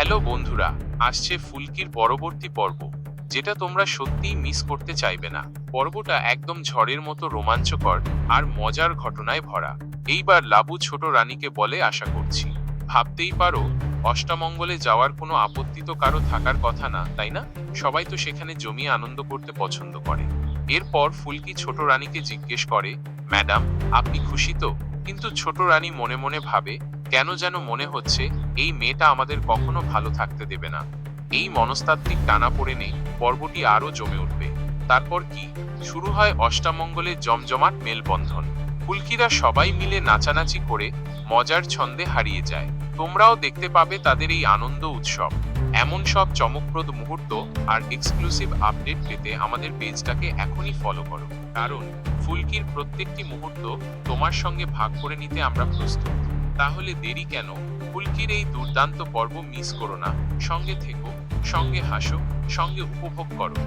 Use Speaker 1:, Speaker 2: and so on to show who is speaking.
Speaker 1: Hello বন্ধুরা, আসছে ফুলকির পরবর্তী পর্ব, যেটা তোমরা সত্যিই মিস করতে চাইবে না। পর্বটা একদম ঝড়ের মতো রোমাঞ্চকর আর মজার ঘটনায় ভরা। এইবার লাবু ছোট রানীকে বলে আশা করছি। ভাবতেই পারো, অষ্টামঙ্গলে যাওয়ার কোনো আপত্তি তো কারও থাকার কথা না, তাই না? সবাই তো সেখানে জমি আনন্দ করতে পছন্দ করে। এরপর ফুলকি ছোট রানীকে জিজ্ঞেস করে, ম্যাডাম, আপনি খুশি তো? কিন্তু ছোট রানী মনে মনে ভাবে কেন যেন মনে হচ্ছে এই মেয়েটা আমাদের কখনো ভালো থাকতে দেবে না। এই মনস্তাত্ত্বিক টানা পড়ে নেই, পর্বটি আরও জমে উঠবে। তারপর কি? শুরু হয় অষ্টামঙ্গলের জমজমাট মেলবন্ধন। ফুলকিরা সবাই মিলে নাচানাচি করে মজার ছন্দে হারিয়ে যায়। তোমরাও দেখতে পাবে তাদের এই আনন্দ উৎসব। এমন সব চমকপ্রদ মুহূর্ত আর এক্সক্লুসিভ আপডেট পেতে আমাদের পেজটাকে এখনই ফলো করো। কারণ ফুলকির প্রত্যেকটি মুহূর্ত তোমার সঙ্গে ভাগ করে নিতে আমরা প্রস্তুত। তাহলে দেরি কেন? ফুলকির এই দুর্দান্ত পর্ব মিস করো না। সঙ্গে থেকো, সঙ্গে হাসো, সঙ্গে উপভোগ করো।